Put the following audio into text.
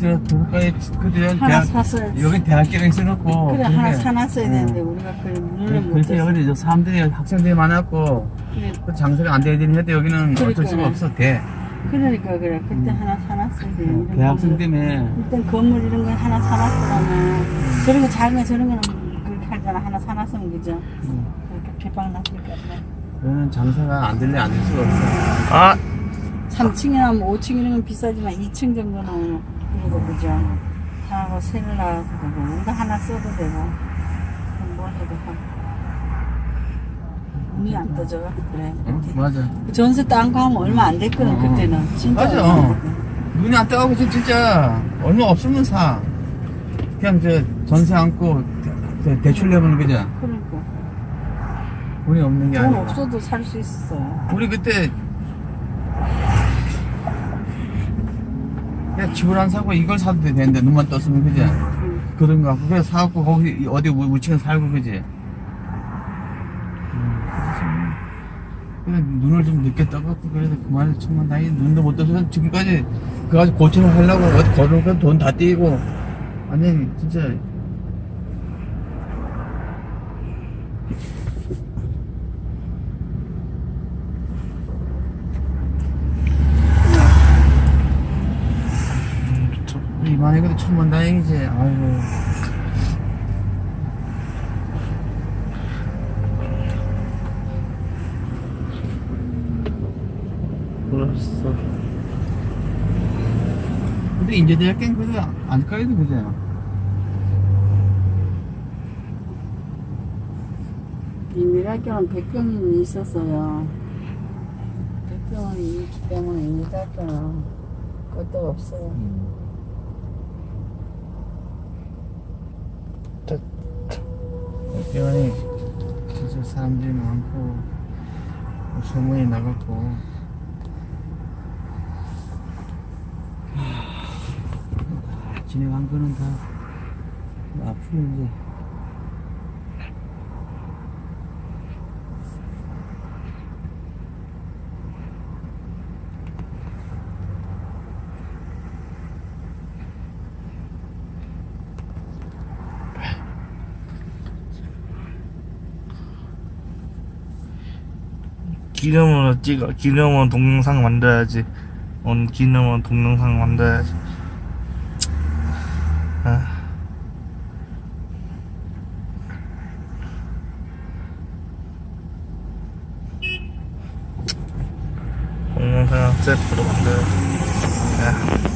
저 그거까지 그때 하나 대학 샀어야 여기 대학교가 있어놓고 그래 그런 하나 게- 사놨어야 응. 되는데 우리가 그걸 못 그래서 떴어 여기 저 사람들이 학생들이 많았고 그래, 그 장사가 안 되긴 해도 여기는 어쩔 수가 그러니까요. 없어 돼 그러니까 그래. 그때 음. 하나 사놨어야 돼 이런 대학생 건물. 때문에. 일단 건물 이런 거 하나 사놨으면 저런 거 작은 거 저런 거는 그렇게 하잖아 하나 사놨으면 그죠. 음, 그렇게 비방 났을 것 같네 여기는 장사가 안 될래 안 될 수가 없어. 아! 3층이나 뭐 5층 이런 건 비싸지만 2층 정도는 그 래도 그죠? 하고 세를 나도 되고 우리가 하나 써도 되고. 뭘 해도 하고. 눈이 안 떠져 그래. 어? 맞아. 전세 딴거 하면 얼마 안 됐거든 어. 그때는. 진짜 맞아. 눈이 안 떠가고 진- 진짜 얼마 없으면 사. 그냥 저 전세 안고 대, 대출 내면 그죠? 그러니까. 돈이 없는 게돈 아니고 없어도 살 수 있었어요. 우리 그때 집을 안 사고 이걸 사도 되는데 눈만 떴으면 그지? 응. 그런 거 그래서 사갖고 거기 어디 우- 우측에 살고 그지? 음, 그냥 눈을 좀 늦게 떠갖고 그래도 그만해. 천만 다행히 눈도 못 떠서 지금까지 그거 가지고 고치를 하려고 어디 걸으니까 돈다 떼고. 완전히 진짜 이만해 그래도 천만 다행이지. 아이고. 그랬어 근데 인제대학교는 그래도 안까지도 그죠 인민학교는 백병이 있었어요. 백병원이 있기 때문에 인민학교는 그것도 없어요 병원이 진짜 사람들이 많고 소문이 나갔고. 하, 진행한 거는 다 앞으로 이제 기념으로 찍어 기념은 동영상 만들어야지 오늘 기념은 동영상 만들어야지 아. 동영상 셀프로 만들어야지 아.